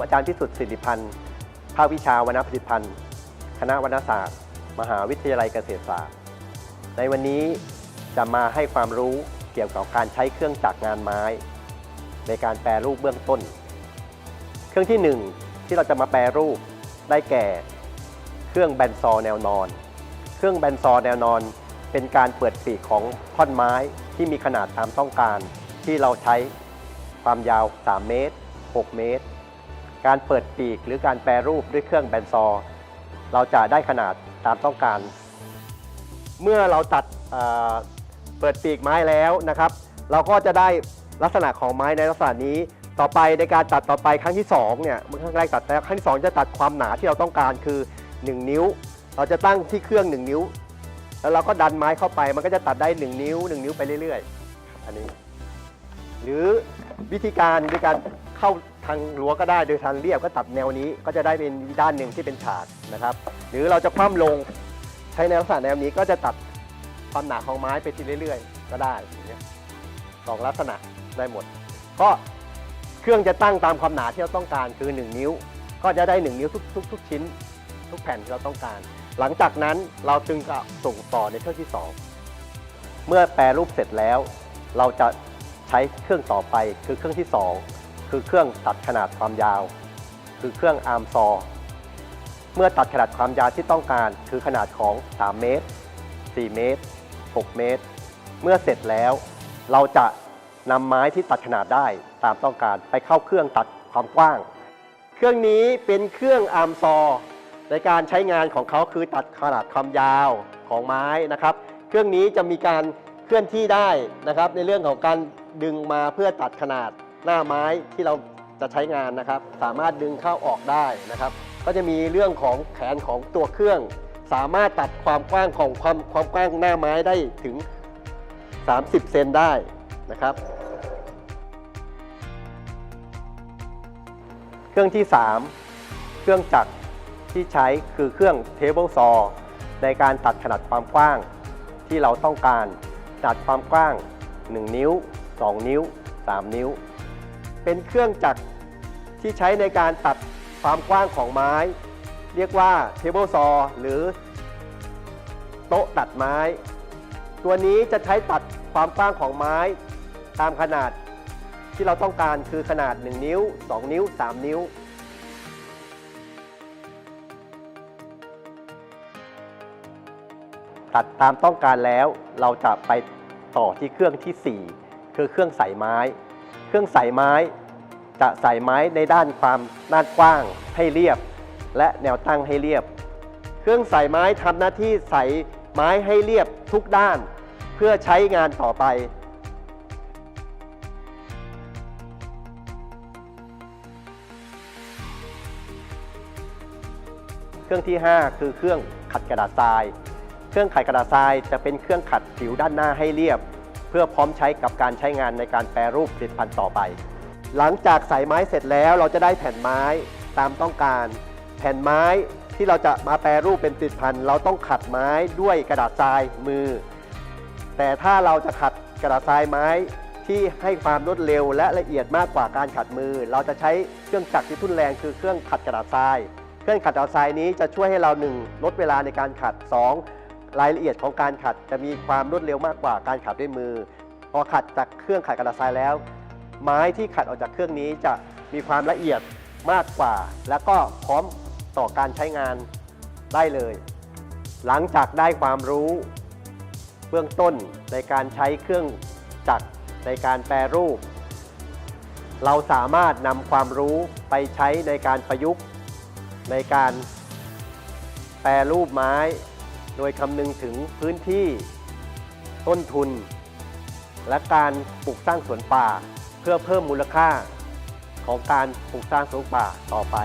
อาจารย์พิสุทธิ์สิริพันธ์ ภาควิชาวรรณผลิตภัณฑ์ คณะวรรณศาสตร์ มหาวิทยาลัยเกษตรศาสตร์ ในวันนี้จะมาให้ความรู้เกี่ยวกับการใช้เครื่องจักรงานไม้ ในการแปรรูปเบื้องต้น เครื่องที่หนึ่งที่เราจะมาแปรรูปได้แก่ เครื่องแบนซอแนวนอน เครื่องแบนซอแนวนอน เป็นการเปิดปีกของท่อนไม้ที่มีขนาดตามต้องการที่เราใช้ความยาว 3 เมตร 6 เมตร การเปิดปีกหรือการแปรรูปด้วยเครื่องแบนซอ เราจะได้ขนาดตามต้องการ เมื่อเราตัดเเปิดปีกไม้แล้วนะครับ เราก็จะได้ลักษณะของไม้ในลักษณะนี้ต่อไปในการตัดต่อไปครั้งที่2เนี่ยเมื่อครั้งแรกตัดแล้วครั้งที่ 2 จะตัดความหนาที่เราต้องการคือ 1 นิ้ว เราจะตั้งที่เครื่อง 1 นิ้ว แล้วเราก็ดันไม้เข้าไป มันก็จะตัดได้ 1 นิ้ว 1 นิ้วไปเรื่อยๆ อันนี้ หรือวิธีการในการ เข้าทางรั้วก็ได้โดยทางเรียบก็ตัดแนวนี้ก็จะได้เป็นด้านหนึ่งที่เป็นฉากนะครับ หรือเราจะคว่ำลงใช้ในลักษณะแนวนี้ก็จะตัดความหนาของไม้ไปทีเรื่อย ๆ ก็ได้สองลักษณะได้หมด ก็เครื่องจะตั้งตามความหนาที่เราต้องการคือ 1 นิ้ว ก็จะได้ 1 นิ้วทุกทุกทุกชิ้น ทุกแผ่นที่เราต้องการ หลังจากนั้นเราจึงจะส่งต่อในเครื่องที่ 2 เมื่อแปรรูปเสร็จแล้ว เราจะใช้เครื่องต่อไปคือเครื่องที่ 2 คือเครื่องตัดขนาดความยาว คือเครื่องอาร์มซอ เมื่อตัดขนาดความยาวที่ต้องการคือขนาดของ 3 เมตร 4 เมตร 6 เมตร เมื่อเสร็จแล้ว เราจะนำไม้ที่ตัดขนาดได้ตามต้องการไปเข้าเครื่องตัดความกว้าง เครื่องนี้เป็นเครื่องอาร์มซอ ในการใช้งานของเขาคือตัดขนาดความยาวของไม้นะครับ เครื่องนี้จะมีการเคลื่อนที่ได้นะครับ ในเรื่องของการดึงมาเพื่อตัดขนาด หน้าไม้ที่เราจะใช้งานนะครับ สามารถดึงเข้าออกได้นะครับ ก็จะมีเรื่องของแขนของตัวเครื่อง สามารถตัดความกว้างของความความกว้างหน้าไม้ได้ถึง 30 เซนได้นะครับ เครื่องที่ 3 เครื่องจักรที่ใช้คือเครื่องเทเบิลซอในการตัดขนาดความกว้างที่เราต้องการขนาดความกว้าง 1 นิ้ว 2 นิ้ว 3 นิ้ว เป็นเครื่องจักรที่ใช้ในการตัดความกว้างของไม้ เรียกว่าเทเบิลซอหรือโต๊ะตัดไม้ ตัวนี้จะใช้ตัดความกว้างของไม้ตามขนาดที่เราต้องการคือขนาด 1 นิ้ว 2 นิ้ว 3 นิ้ว ตัดตามต้องการแล้วเราจะไปต่อที่เครื่องทีสี่4 คือเครื่องใส่ไม้ เครื่องใส่ไม้ จะใส่ไม้ในด้านความด้านกว้างให้เรียบ และแนวตั้งให้เรียบ เครื่องใส่ไม้ทำหน้าที่ใส่ไม้ให้เรียบทุกด้าน เพื่อใช้งานต่อไปเครื่องที่ 5 คือเครื่องขัดกระดาษทราย เครื่องขัดกระดาษทรายจะเป็นเครื่องขัดผิวด้านหน้าให้เรียบ เพื่อพร้อมใช้กับการใช้งานในการแปรรูปผลิตภัณฑ์ต่อไป หลังจากใส่ไม้เสร็จแล้วเราจะได้แผ่นไม้ตามต้องการ แผ่นไม้ที่เราจะมาแปรรูปเป็นผลิตภัณฑ์เราต้องขัดไม้ด้วยกระดาษทรายมือ แต่ถ้าเราจะขัดกระดาษทรายไม้ที่ให้ความรวดเร็วและละเอียดมากกว่าการขัดมือ เราจะใช้เครื่องจักรที่ทุ่นแรงคือเครื่องขัดกระดาษทราย เครื่องขัดกระดาษทรายนี้จะช่วยให้เราหนึ่งลดเวลาในการขัด 2. รายละเอียดของการขัดจะมีความรวดเร็วมากกว่าการขัดด้วยมือ พอขัดจากเครื่องขัดกระดาษทรายแล้ว ไม้ที่ขัดออกจากเครื่องนี้จะมีความละเอียดมากกว่า แล้วก็พร้อมต่อการใช้งานได้เลย หลังจากได้ความรู้ เบื้องต้นในการใช้เครื่องจักรในการแปรรูป เราสามารถนำความรู้ไปใช้ในการประยุกต์ ในการแปรรูปไม้ โดยคำนึงถึงพื้นที่ต้นทุน และการปลูกสร้างสวนป่า เพื่อเพิ่มมูลค่าของการปลูกสร้างสวนป่าต่อไป